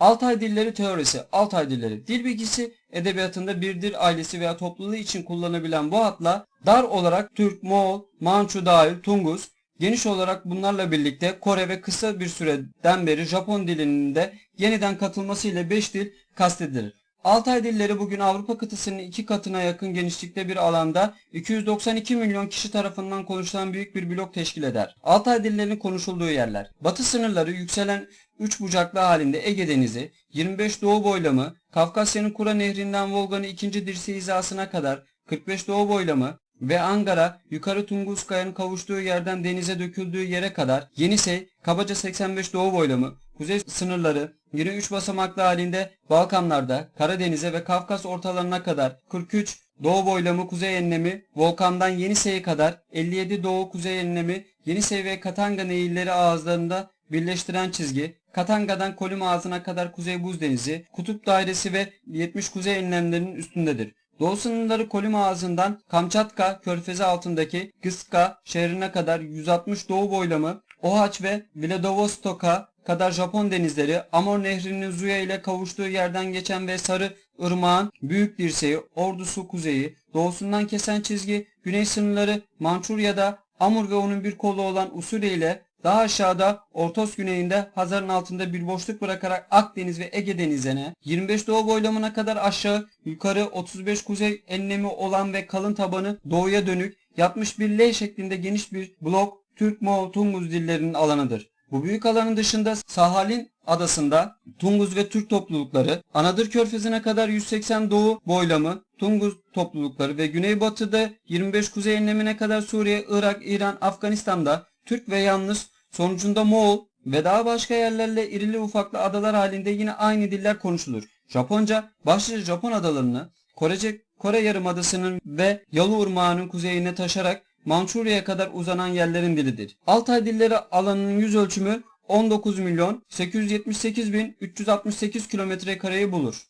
Altay dilleri teorisi, Altay dilleri dil bilgisi edebiyatında bir dil ailesi veya topluluğu için kullanılabilen bu adla dar olarak Türk, Moğol, Mançu dahil Tungus, geniş olarak bunlarla birlikte Kore ve kısa bir süreden beri Japon dilinin de yeniden katılmasıyla 5 dil kastedilir. Altay dilleri bugün Avrupa kıtasının iki katına yakın genişlikte bir alanda 292 milyon kişi tarafından konuşulan büyük bir blok teşkil eder. Altay dillerinin konuşulduğu yerler. Batı sınırları yükselen üç bucaklı halinde Ege Denizi, 25 doğu boylamı, Kafkasya'nın Kura Nehri'nden Volga'nın ikinci dirseği hizasına kadar 45 doğu boylamı ve Ankara yukarı Tunguskaya'nın kavuştuğu yerden denize döküldüğü yere kadar Yenisey kabaca 85 doğu boylamı, kuzey sınırları 23 basamaklı halinde Balkanlarda, Karadeniz'e ve Kafkas ortalarına kadar 43 doğu boylamı kuzey enlemi Volkan'dan Yenisey'e kadar 57 doğu kuzey enlemi Yenisey ve Katanga nehirleri ağızlarında birleştiren çizgi Katanga'dan Kolim ağzına kadar Kuzey Buz Denizi, Kutup Dairesi ve 70 kuzey enlemlerinin üstündedir. Doğu sınırları Kolim ağzından Kamçatka körfezi altındaki Gıska şehrine kadar 160 doğu boylamı, Ohaç ve Vladivostok'a kadar Japon denizleri, Amur Nehri'nin Zuya ile kavuştuğu yerden geçen ve Sarı Irmağın büyük dirseği, ordusu kuzeyi, doğusundan kesen çizgi, güney sınırları Mançurya'da Amur ve onun bir kolu olan Usule ile daha aşağıda Ortos güneyinde Hazar'ın altında bir boşluk bırakarak Akdeniz ve Ege denizine 25 doğu boylamına kadar aşağı yukarı 35 kuzey enlemi olan ve kalın tabanı doğuya dönük yatmış bir L şeklinde geniş bir blok Türk Moğol Tunguz dillerinin alanıdır. Bu büyük alanın dışında Sahalin adasında Tunguz ve Türk toplulukları, Anadır Körfezi'ne kadar 180 doğu boylamı Tunguz toplulukları ve güneybatıda 25 kuzey enlemine kadar Suriye, Irak, İran, Afganistan'da Türk ve yalnız sonucunda Moğol ve daha başka yerlerle irili ufaklı adalar halinde yine aynı diller konuşulur. Japonca başlıca Japon adalarını Korece Kore Yarımadası'nın ve Yalu Irmağı'nın kuzeyine taşarak Mançurya'ya kadar uzanan yerlerin dilidir. Altay dilleri alanının yüz ölçümü 19 milyon 878 bin 368 kilometre kareyi bulur.